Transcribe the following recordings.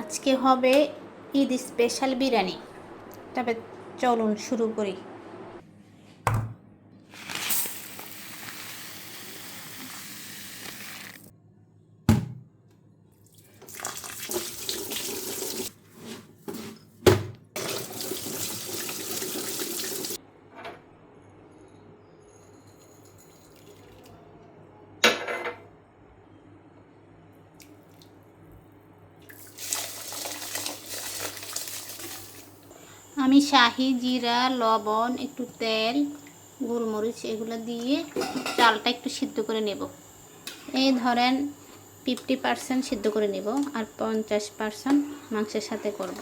আজকে হবে ঈদ স্পেশাল বিরিয়ানি। তবে চলুন শুরু করি। আমি শাহি, জিরা, লবণ, একটু তেল, গোলমরিচ এগুলো দিয়ে চালটা একটু সিদ্ধ করে নেব। এই ধরেন ফিফটি পার্সেন্ট সিদ্ধ করে নেব আর পঞ্চাশ পার্সেন্ট মাংসের সাথে করব।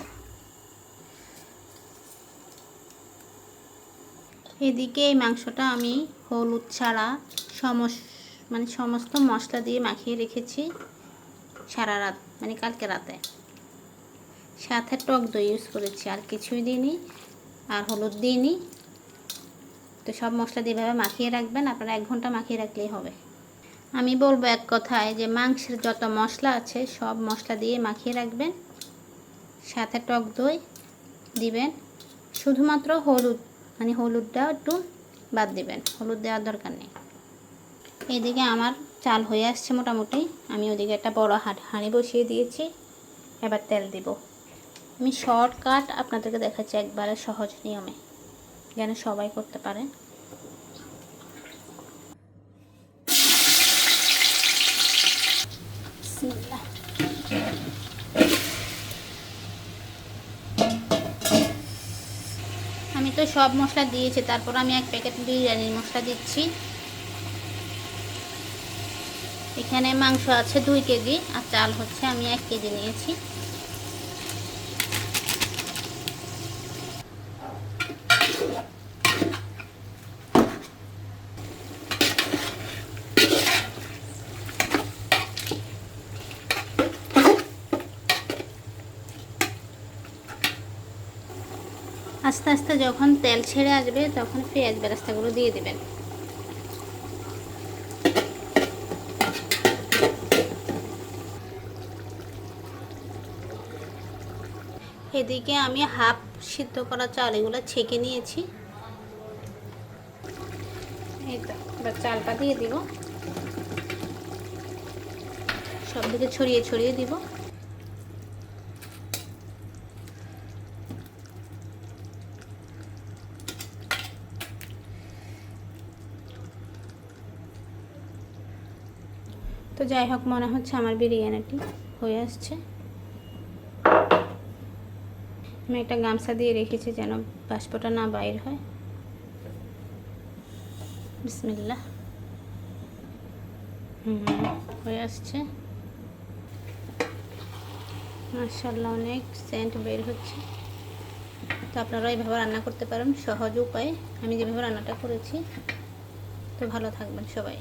এদিকে এই মাংসটা আমি হলুদ ছাড়া সমস মানে সমস্ত মশলা দিয়ে মাখিয়ে রেখেছি সারা রাত মানে কালকে রাতে। সাথে টক দই ইউজ করেছি। আর কিছুই দিইনি, আর হলুদ দিইনি। তো সব মশলা দিয়ে এভাবে মাখিয়ে রাখবেন, আপনারা এক ঘণ্টা মাখিয়ে রাখলেই হবে। আমি বলব এক কথায় যে, মাংসের যত মশলা আছে, সব মশলা দিয়ে মাখিয়ে রাখবেন। সাথে টক দই দিবেন। শুধুমাত্র হলুদ মানে হলুদটা একটু বাদ দিবেন, হলুদ দেওয়ার দরকার নেই। এইদিকে আমার চাল হয়ে আসছে মোটামুটি। আমি ওদিকে একটা বড় হাঁড়ি বসিয়ে দিয়েছি। এবার তেল দিব। আমি শর্টকাট আপনাদেরকে দেখাচ্ছি একবারে সহজ নিয়মে, যেন সবাই করতে পারে বিসমিল্লাহ। আমি তো সব মশলা দিয়েছি, তারপর আমি এক প্যাকেট বিরিয়ানির মশলা দিচ্ছি। এখানে মাংস আছে দুই কেজি, আর চাল হচ্ছে আমি এক কেজি নিয়েছি। আস্তে আস্তে যখন তেল ছেড়ে আসবে, তখন পেঁয়াজ বেরাস্তাগুলো দিয়ে দেবেন। এদিকে আমি হাফ সিদ্ধ করা চাল এগুলো ছেঁকে নিয়েছি। এই তো চালটা দিয়ে দিব। সব দিকে ছড়িয়ে ছড়িয়ে দিব। তো যাই হোক, মনে হচ্ছে আমার বিরিয়ানিটি হয়ে আসছে। আমি একটা গামছা দিয়ে রেখেছি যেন বাষ্পটা না বাইর হয়। বিসমিল্লা হুম, হয়ে আসছে। মার্শাল্লাহ অনেক সেন্ট বের হচ্ছে। তো আপনারা এইভাবে রান্না করতে পারেন সহজ উপায়ে। আমি যেভাবে রান্নাটা করেছি। তো ভালো থাকবেন সবাই।